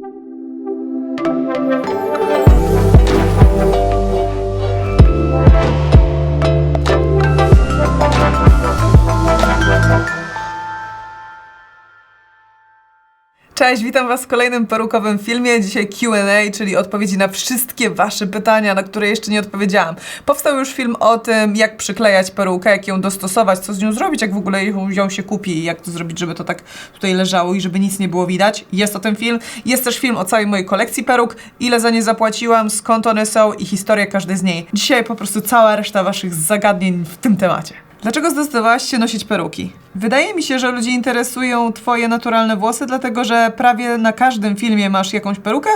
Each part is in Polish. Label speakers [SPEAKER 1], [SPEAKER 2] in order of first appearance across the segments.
[SPEAKER 1] Thank you. Cześć, witam Was w kolejnym perukowym filmie. Dzisiaj QA, czyli odpowiedzi na wszystkie Wasze pytania, na które jeszcze nie odpowiedziałam. Powstał już film o tym, jak przyklejać perukę, jak ją dostosować, co z nią zrobić, jak w ogóle ją, ją się kupi i jak to zrobić, żeby to tak tutaj leżało i żeby nic nie było widać. Jest o tym film. Jest też film o całej mojej kolekcji peruk, ile za nie zapłaciłam, skąd one są i historia każdej z niej. Dzisiaj po prostu cała reszta Waszych zagadnień w tym temacie. Dlaczego zdecydowałaś się nosić peruki? Wydaje mi się, że ludzi interesują Twoje naturalne włosy, dlatego że prawie na każdym filmie masz jakąś perukę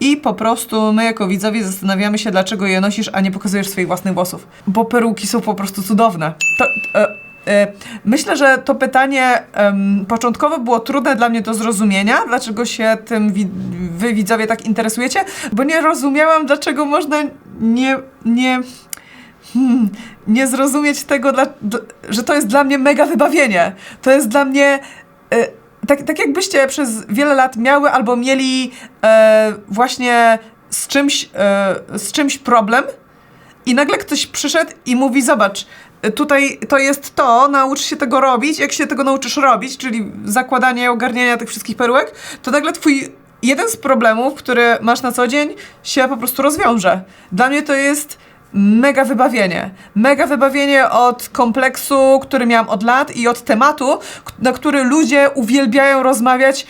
[SPEAKER 1] i po prostu my jako widzowie zastanawiamy się, dlaczego je nosisz, a nie pokazujesz swoich własnych włosów. Bo peruki są po prostu cudowne. To, e, e, myślę, że to pytanie em, początkowo było trudne dla mnie do zrozumienia, dlaczego się tym wi- wy widzowie tak interesujecie, bo nie rozumiałam, dlaczego można nie, nie, hmm, nie zrozumieć tego, dla, że to jest dla mnie mega wybawienie. To jest dla mnie. E, tak, tak jakbyście przez wiele lat miały albo mieli e, właśnie z czymś, e, z czymś problem i nagle ktoś przyszedł i mówi: Zobacz, tutaj to jest to, naucz się tego robić. Jak się tego nauczysz robić, czyli zakładanie i tych wszystkich perułek, to nagle twój jeden z problemów, który masz na co dzień, się po prostu rozwiąże. Dla mnie to jest mega wybawienie. Mega wybawienie od kompleksu, który miałam od lat i od tematu, na który ludzie uwielbiają rozmawiać,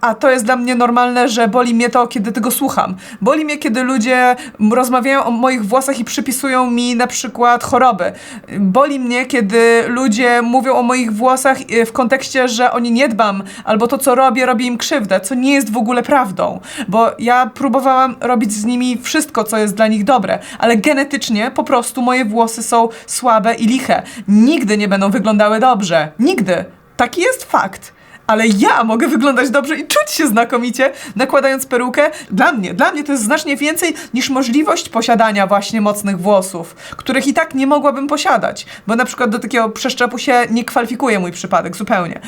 [SPEAKER 1] a to jest dla mnie normalne, że boli mnie to, kiedy tego słucham. Boli mnie, kiedy ludzie rozmawiają o moich włosach i przypisują mi na przykład choroby. Boli mnie, kiedy ludzie mówią o moich włosach e, w kontekście, że o nie nie dbam, albo to, co robię, robi im krzywdę, co nie jest w ogóle prawdą. Bo ja próbowałam robić z nimi wszystko, co jest dla nich dobre, ale genetycznie po prostu moje włosy są słabe i liche. Nigdy nie będą wyglądały dobrze. Nigdy. Taki jest fakt. Ale ja mogę wyglądać dobrze i czuć się znakomicie, nakładając perukę. Dla mnie, dla mnie to jest znacznie więcej niż możliwość posiadania właśnie mocnych włosów, których i tak nie mogłabym posiadać, bo na przykład do takiego przeszczepu się nie kwalifikuje mój przypadek zupełnie.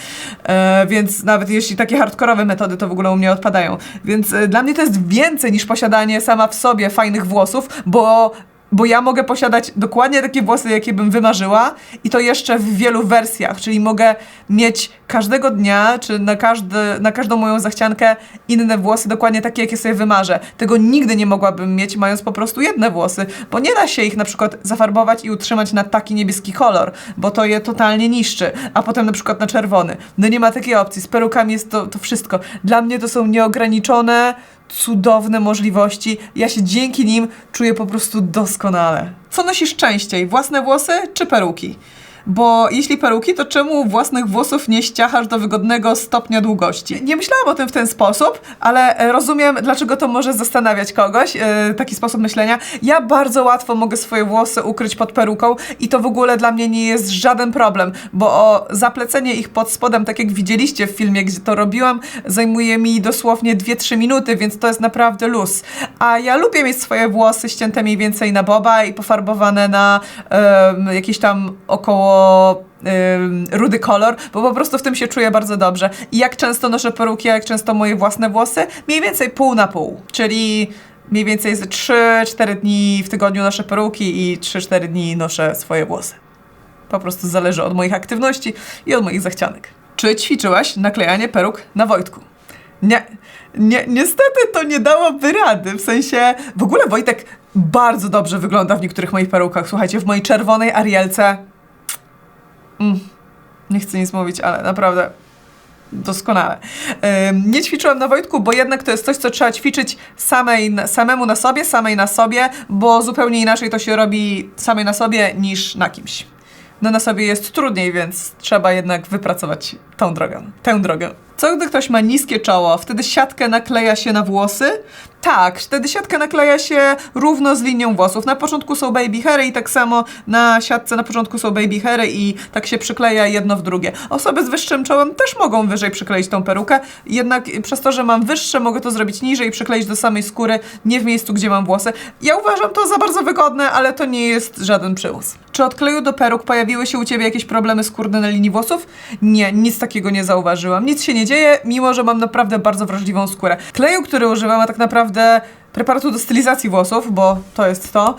[SPEAKER 1] E, więc nawet jeśli takie hardkorowe metody to w ogóle u mnie odpadają. Więc e, dla mnie to jest więcej niż posiadanie sama w sobie fajnych włosów, bo bo ja mogę posiadać dokładnie takie włosy, jakie bym wymarzyła i to jeszcze w wielu wersjach, czyli mogę mieć każdego dnia, czy na, każdy, na każdą moją zachciankę inne włosy, dokładnie takie, jakie sobie wymarzę. Tego nigdy nie mogłabym mieć, mając po prostu jedne włosy, bo nie da się ich na przykład zafarbować i utrzymać na taki niebieski kolor, bo to je totalnie niszczy, a potem na przykład na czerwony. No nie ma takiej opcji, z perukami jest to, to wszystko. Dla mnie to są nieograniczone, cudowne możliwości. Ja się dzięki nim czuję po prostu doskonale. Co nosisz częściej, własne włosy czy peruki? Bo jeśli peruki, to czemu własnych włosów nie ściachasz do wygodnego stopnia długości? Nie myślałam o tym w ten sposób, ale e, rozumiem, dlaczego to może zastanawiać kogoś, e, taki sposób myślenia. Ja bardzo łatwo mogę swoje włosy ukryć pod peruką i to w ogóle dla mnie nie jest żaden problem, bo o zaplecenie ich pod spodem, tak jak widzieliście w filmie, gdzie to robiłam, zajmuje mi dosłownie 2-3 minuty, więc to jest naprawdę luz. A ja lubię mieć swoje włosy ścięte mniej więcej na boba i pofarbowane na jakieś tam około ym, rudy kolor, bo po prostu w tym się czuję bardzo dobrze. I jak często noszę peruki, a jak często moje własne włosy? Mniej więcej pół na pół, czyli mniej więcej ze 3-4 dni w tygodniu noszę peruki i 3-4 dni noszę swoje włosy. Po prostu zależy od moich aktywności i od moich zachcianek. Czy ćwiczyłaś naklejanie peruk na Wojtku? Nie, nie, niestety to nie dałoby rady. W sensie, w ogóle Wojtek bardzo dobrze wygląda w niektórych moich perukach. Słuchajcie, w mojej czerwonej Arielce. Mm, nie chcę nic mówić, ale naprawdę doskonale. Nie ćwiczyłam na Wojtku, bo jednak to jest coś, co trzeba ćwiczyć samej, samemu na sobie, samej na sobie, bo zupełnie inaczej to się robi samej na sobie niż na kimś. No na sobie jest trudniej, więc trzeba jednak wypracować tą drogę, tę drogę. Co gdy ktoś ma niskie czoło? Wtedy siatkę nakleja się na włosy? Tak, wtedy siatkę nakleja się równo z linią włosów. Na początku są baby hairy i tak samo na siatce na początku są baby hairy i tak się przykleja jedno w drugie. Osoby z wyższym czołem też mogą wyżej przykleić tą perukę, jednak przez to, że mam wyższe, mogę to zrobić niżej i przykleić do samej skóry, nie w miejscu, gdzie mam włosy. Ja uważam to za bardzo wygodne, ale to nie jest żaden przymus. Czy od kleju do peruk pojawiły się u Ciebie jakieś problemy skórne na linii włosów? Nie, nic takiego nie zauważyłam. Nic się nie dzieje, mimo że mam naprawdę bardzo wrażliwą skórę. Kleju, który używam, a tak naprawdę preparatu do stylizacji włosów, bo to jest to,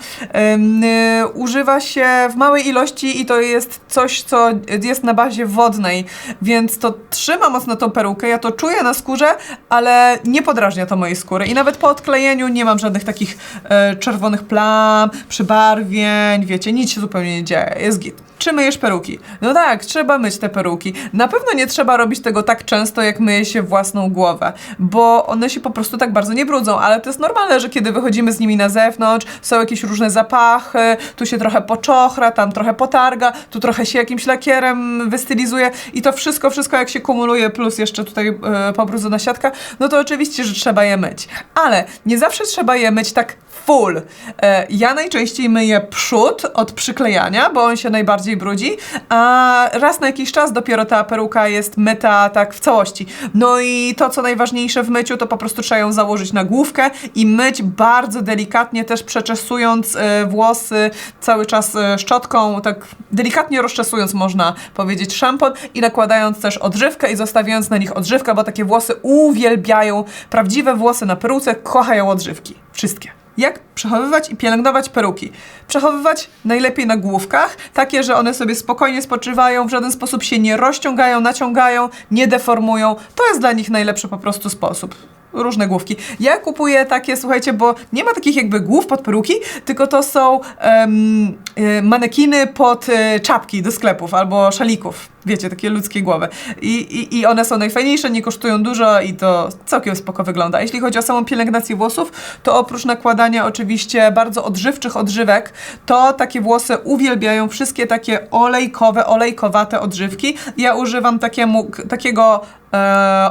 [SPEAKER 1] ym, y, używa się w małej ilości i to jest coś, co jest na bazie wodnej, więc to trzyma mocno tą perukę, ja to czuję na skórze, ale nie podrażnia to mojej skóry i nawet po odklejeniu nie mam żadnych takich e, czerwonych plam, przybarwień, wiecie, nic się zupełnie nie dzieje, jest git. Czy myjesz peruki? No tak, trzeba myć te peruki. Na pewno nie trzeba robić tego tak często, jak myje się własną głowę, bo one się po prostu tak bardzo nie brudzą, ale to jest normalne, że kiedy wychodzimy z nimi na zewnątrz, są jakieś różne zapachy, tu się trochę poczochra, tam trochę potarga, tu trochę się jakimś lakierem wystylizuje i to wszystko, wszystko jak się kumuluje, plus jeszcze tutaj e, pobrudzona siatka, no to oczywiście, że trzeba je myć. Ale nie zawsze trzeba je myć tak full. E, ja najczęściej myję przód od przyklejania, bo on się najbardziej brudzi, a raz na jakiś czas dopiero ta peruka jest myta tak w całości. No i to, co najważniejsze w myciu, to po prostu trzeba ją założyć na główkę i myć bardzo delikatnie, też przeczesując e, włosy cały czas e, szczotką, tak delikatnie rozczesując, można powiedzieć, szampon i nakładając też odżywkę i zostawiając na nich odżywkę, bo takie włosy uwielbiają. Prawdziwe włosy na peruce kochają odżywki. Wszystkie. Jak przechowywać i pielęgnować peruki? Przechowywać najlepiej na główkach, takie, że one sobie spokojnie spoczywają, w żaden sposób się nie rozciągają, naciągają, nie deformują. To jest dla nich najlepszy po prostu sposób. Różne główki. Ja kupuję takie, słuchajcie, bo nie ma takich jakby głów pod peruki, tylko to są y, manekiny pod y, czapki do sklepów albo szalików. Wiecie, takie ludzkie głowy. I, i, I one są najfajniejsze, nie kosztują dużo i to całkiem spoko wygląda. Jeśli chodzi o samą pielęgnację włosów, to oprócz nakładania oczywiście bardzo odżywczych odżywek, to takie włosy uwielbiają wszystkie takie olejkowe, olejkowate odżywki. Ja używam takiemu, takiego e,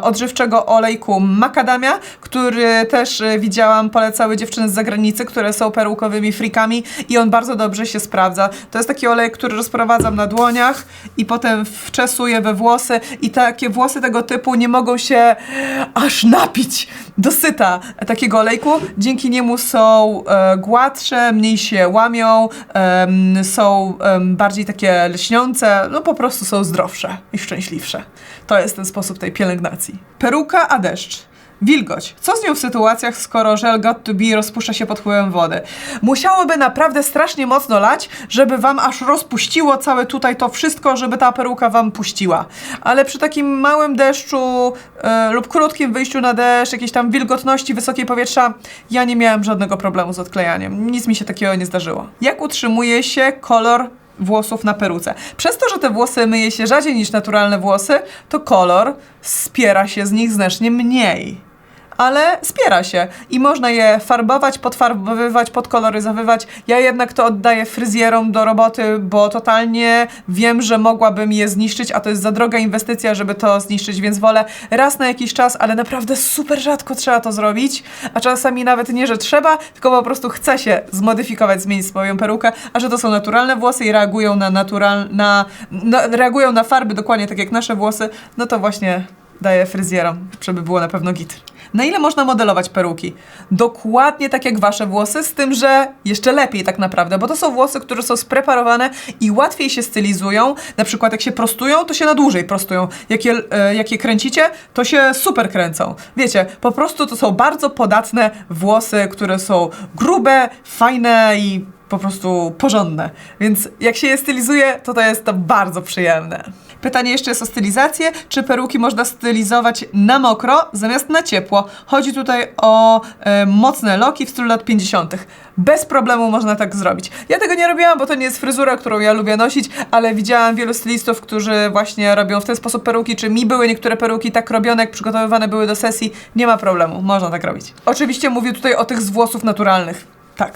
[SPEAKER 1] odżywczego olejku makadamia, który też e, widziałam, polecały dziewczyny z zagranicy, które są perukowymi frikami i on bardzo dobrze się sprawdza. To jest taki olej, który rozprowadzam na dłoniach i potem wczesuję we włosy i takie włosy tego typu nie mogą się aż napić do syta takiego olejku. Dzięki niemu są e, gładsze, mniej się łamią, em, są em, bardziej takie lśniące, no po prostu są zdrowsze i szczęśliwsze. To jest ten sposób tej pielęgnacji. Peruka a deszcz. Wilgoć. Co z nią w sytuacjach, skoro żel got to be rozpuszcza się pod wpływem wody? Musiałoby naprawdę strasznie mocno lać, żeby wam aż rozpuściło całe tutaj to wszystko, żeby ta peruka wam puściła. Ale przy takim małym deszczu e, lub krótkim wyjściu na deszcz, jakiejś tam wilgotności, wysokiej powietrza, ja nie miałem żadnego problemu z odklejaniem. Nic mi się takiego nie zdarzyło. Jak utrzymuje się kolor włosów na peruce. Przez to, że te włosy myje się rzadziej niż naturalne włosy, to kolor spiera się z nich znacznie mniej. Ale spiera się i można je farbować, podfarbowywać, podkoloryzowywać. Ja jednak to oddaję fryzjerom do roboty, bo totalnie wiem, że mogłabym je zniszczyć, a to jest za droga inwestycja, żeby to zniszczyć, więc wolę raz na jakiś czas, ale naprawdę super rzadko trzeba to zrobić, a czasami nawet nie, że trzeba, tylko po prostu chce się zmodyfikować, zmienić swoją perukę, a że to są naturalne włosy i reagują na natural, na, na reagują na farby dokładnie tak jak nasze włosy, no to właśnie daję fryzjerom, żeby było na pewno git. Na ile można modelować peruki? Dokładnie tak jak wasze włosy, z tym, że jeszcze lepiej tak naprawdę, bo to są włosy, które są spreparowane i łatwiej się stylizują. Na przykład jak się prostują, to się na dłużej prostują. Jak je, e, jak je kręcicie, to się super kręcą. Wiecie, po prostu to są bardzo podatne włosy, które są grube, fajne i po prostu porządne. Więc jak się je stylizuje, to to jest to bardzo przyjemne. Pytanie jeszcze jest o stylizację. Czy peruki można stylizować na mokro zamiast na ciepło? Chodzi tutaj o e, mocne loki w stylu lat 50. Bez problemu można tak zrobić. Ja tego nie robiłam, bo to nie jest fryzura, którą ja lubię nosić, ale widziałam wielu stylistów, którzy właśnie robią w ten sposób peruki, czy mi były niektóre peruki tak robione, jak przygotowywane były do sesji. Nie ma problemu, można tak robić. Oczywiście mówię tutaj o tych z włosów naturalnych. Tak.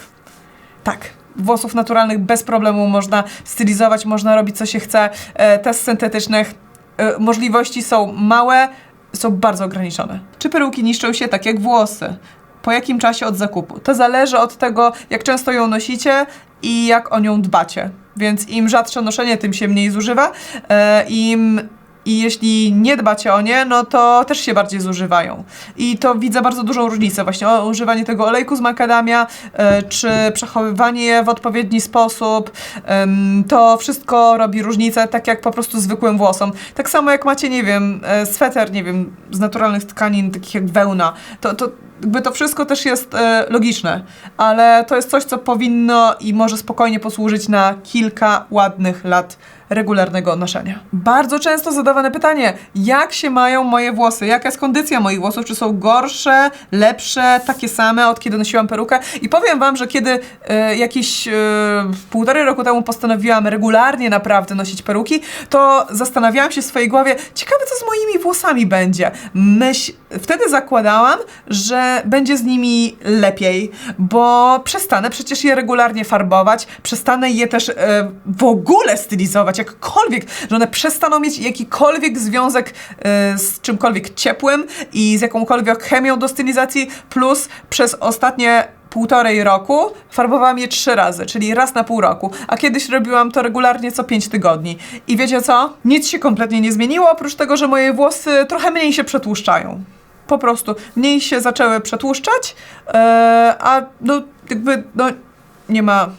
[SPEAKER 1] Tak włosów naturalnych bez problemu można stylizować, można robić co się chce. E, te z syntetycznych e, możliwości są małe, są bardzo ograniczone. Czy peruki niszczą się tak jak włosy? Po jakim czasie od zakupu? To zależy od tego, jak często ją nosicie i jak o nią dbacie. Więc im rzadsze noszenie, tym się mniej zużywa. E, Im i jeśli nie dbacie o nie, no to też się bardziej zużywają. I to widzę bardzo dużą różnicę. Właśnie o, używanie tego olejku z makadamia, e, czy przechowywanie je w odpowiedni sposób, to wszystko robi różnicę, tak jak po prostu zwykłym włosom. Tak samo jak macie, nie wiem, e, sweter, nie wiem, z naturalnych tkanin, takich jak wełna, to, to jakby to wszystko też jest e, logiczne, ale to jest coś, co powinno i może spokojnie posłużyć na kilka ładnych lat regularnego noszenia. Bardzo często zadawane pytanie, jak się mają moje włosy? Jaka jest kondycja moich włosów? Czy są gorsze, lepsze, takie same od kiedy nosiłam perukę? I powiem wam, że kiedy e, jakieś e, półtorej roku temu postanowiłam regularnie naprawdę nosić peruki, to zastanawiałam się w swojej głowie, ciekawe co z moimi włosami będzie. Myśl, wtedy zakładałam, że będzie z nimi lepiej, bo przestanę przecież je regularnie farbować, przestanę je też e, w ogóle stylizować, jakkolwiek, że one przestaną mieć jakikolwiek związek e, z czymkolwiek ciepłym i z jakąkolwiek chemią do stylizacji, plus przez ostatnie półtorej roku farbowałam je trzy razy, czyli raz na pół roku, a kiedyś robiłam to regularnie co pięć tygodni. I wiecie co? Nic się kompletnie nie zmieniło, oprócz tego, że moje włosy trochę mniej się przetłuszczają. Po prostu mniej się zaczęły przetłuszczać, e, a no jakby no nie ma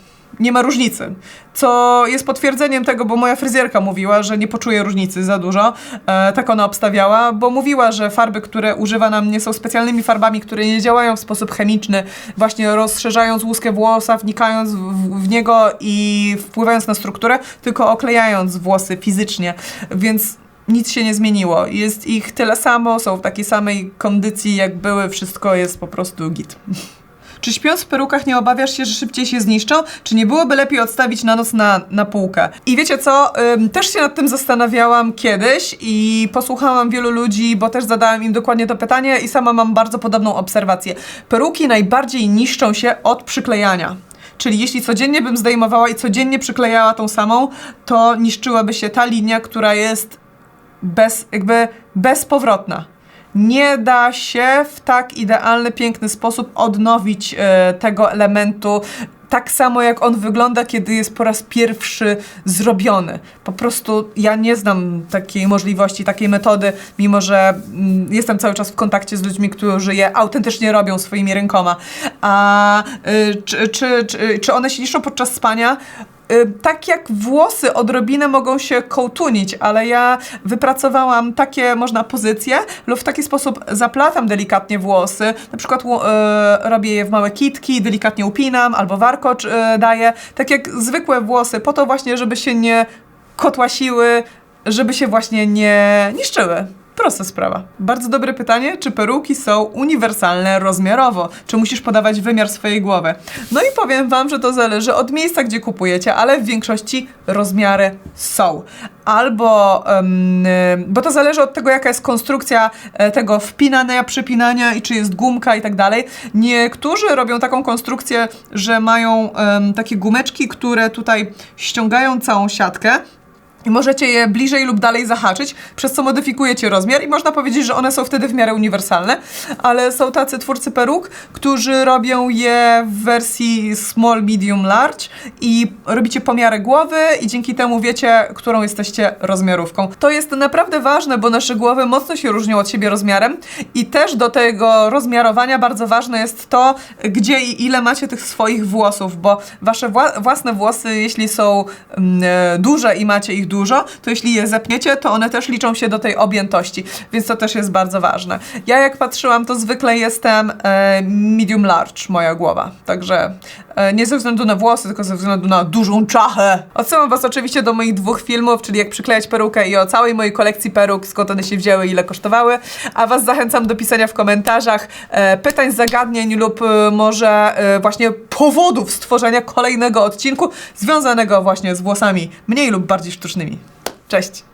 [SPEAKER 1] nie ma różnicy. Co jest potwierdzeniem tego, bo moja fryzjerka mówiła, że nie poczuje różnicy za dużo. E, tak ona obstawiała, bo mówiła, że farby, które używa na mnie są specjalnymi farbami, które nie działają w sposób chemiczny, właśnie rozszerzając łuskę włosa, wnikając w, w niego i wpływając na strukturę, tylko oklejając włosy fizycznie. Więc nic się nie zmieniło. Jest ich tyle samo, są w takiej samej kondycji jak były, wszystko jest po prostu git. Czy śpiąc w perukach nie obawiasz się, że szybciej się zniszczą? Czy nie byłoby lepiej odstawić na noc na, na półkę? I wiecie co? Ym, też się nad tym zastanawiałam kiedyś i posłuchałam wielu ludzi, bo też zadałam im dokładnie to pytanie i sama mam bardzo podobną obserwację. Peruki najbardziej niszczą się od przyklejania. Czyli jeśli codziennie bym zdejmowała i codziennie przyklejała tą samą, to niszczyłaby się ta linia, która jest bez, jakby bezpowrotna. Nie da się w tak idealny, piękny sposób odnowić e, tego elementu. Tak samo jak on wygląda, kiedy jest po raz pierwszy zrobiony. Po prostu ja nie znam takiej możliwości, takiej metody, mimo że mm, jestem cały czas w kontakcie z ludźmi, którzy je autentycznie robią swoimi rękoma. A y, czy, czy, czy, czy one się niszczą podczas spania? Y, tak jak włosy odrobinę mogą się kołtunić, ale ja wypracowałam takie, można pozycje lub w taki sposób zaplatam delikatnie włosy. Na przykład y, robię je w małe kitki, delikatnie upinam albo warkocz y, daję. Tak jak zwykłe włosy, po to właśnie, żeby się nie kotłasiły, żeby się właśnie nie niszczyły. Prosta sprawa. Bardzo dobre pytanie, czy peruki są uniwersalne rozmiarowo? Czy musisz podawać wymiar swojej głowy? No i powiem wam, że to zależy od miejsca, gdzie kupujecie, ale w większości rozmiary są. Albo, y, bo to zależy od tego, jaka jest konstrukcja e, tego wpinania, przypinania i czy jest gumka i tak dalej. Niektórzy robią taką konstrukcję, że mają em, takie gumeczki, które tutaj ściągają całą siatkę, i możecie je bliżej lub dalej zahaczyć, przez co modyfikujecie rozmiar i można powiedzieć, że one są wtedy w miarę uniwersalne, ale są tacy twórcy peruk, którzy robią je w wersji small, medium, large i robicie pomiary głowy i dzięki temu wiecie, którą jesteście rozmiarówką. To jest naprawdę ważne, bo nasze głowy mocno się różnią od siebie rozmiarem i też do tego rozmiarowania bardzo ważne jest to, gdzie i ile macie tych swoich włosów, bo wasze wła- własne włosy, jeśli są mm, e, duże i macie ich dużo, to jeśli je zepniecie, to one też liczą się do tej objętości, więc to też jest bardzo ważne. Ja jak patrzyłam, to zwykle jestem e, medium large, moja głowa, także e, nie ze względu na włosy, tylko ze względu na dużą czachę. Odsyłam was oczywiście do moich dwóch filmów, czyli jak przyklejać perukę i o całej mojej kolekcji peruk, skąd one się wzięły, ile kosztowały, a was zachęcam do pisania w komentarzach e, pytań, zagadnień lub e, może e, właśnie powodów stworzenia kolejnego odcinku związanego właśnie z włosami mniej lub bardziej sztucznymi. Cześć!